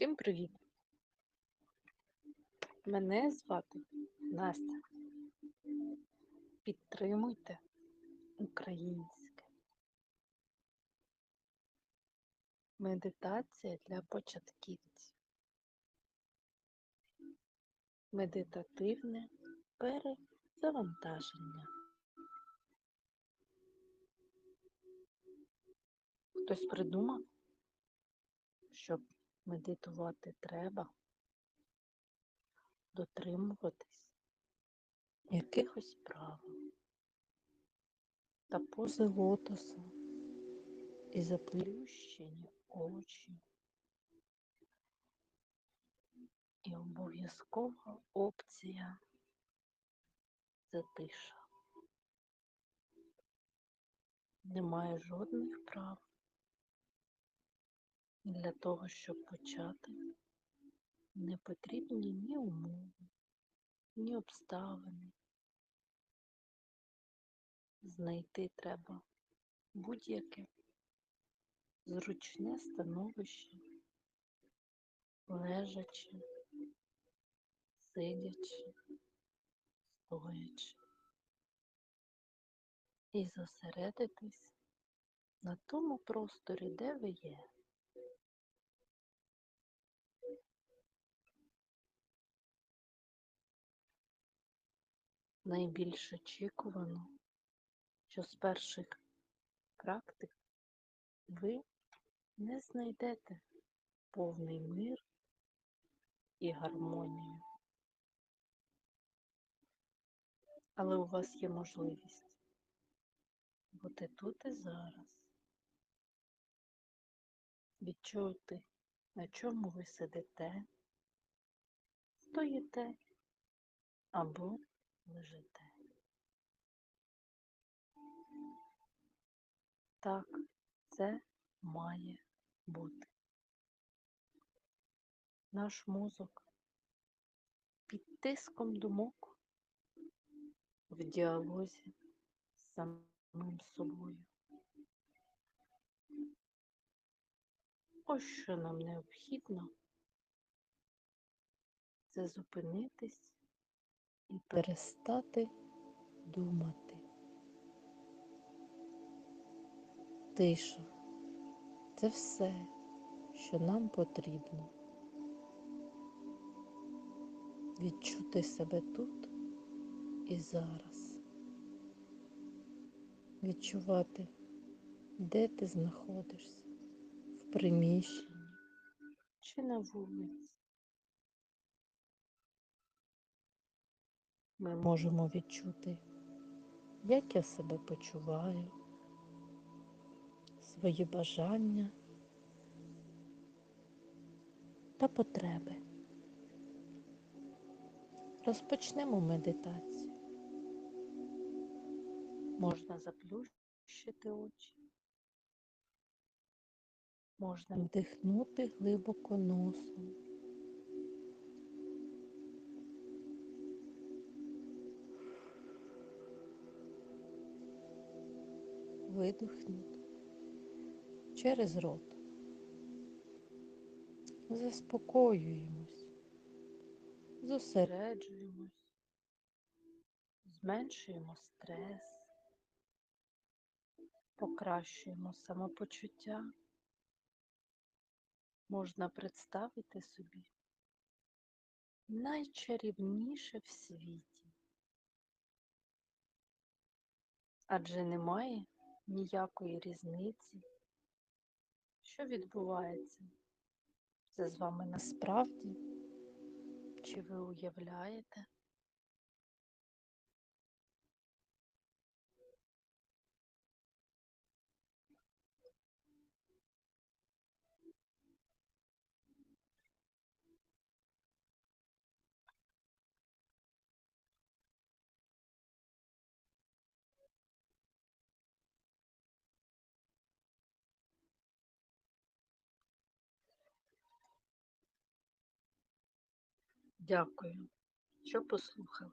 Всім привіт! Мене звати Настя. Підтримуйте українське. Медитація для початківців. Медитативне перезавантаження. Хтось придумав, щоб медитувати треба дотримуватись якихось правил та пози лотоса і заплющені очі. І обов'язкова опція затиша. Немає жодних прав. Для того, щоб почати, не потрібні ні умови, ні обставини. Знайти треба будь-яке зручне становище, лежачи, сидячи, стоячи. І зосередитись на тому просторі, де ви є. Найбільш очікувано, що з перших практик ви не знайдете повний мир і гармонію. Але у вас є можливість бути тут і зараз, відчути, на чому ви сидите, стоїте або лежите. Так, це має бути. Наш мозок під тиском думок в діалозі з самим собою. Ось що нам необхідно це зупинитись і перестати думати. Тиша це все, що нам потрібно. Відчути себе тут і зараз. Відчувати, де ти знаходишся, в приміщенні чи на вулиці. Ми можемо відчути, як я себе почуваю, свої бажання та потреби. Розпочнемо медитацію. Можна заплющити очі, можна вдихнути глибоко носом. Видихнути через рот. Заспокоюємось, зосереджуємось, зменшуємо стрес, покращуємо самопочуття. Можна представити собі найчарівніше в світі. Адже немає ніякої різниці, що відбувається. Це з вами насправді? Чи ви уявляєте? Дякую, що послухали.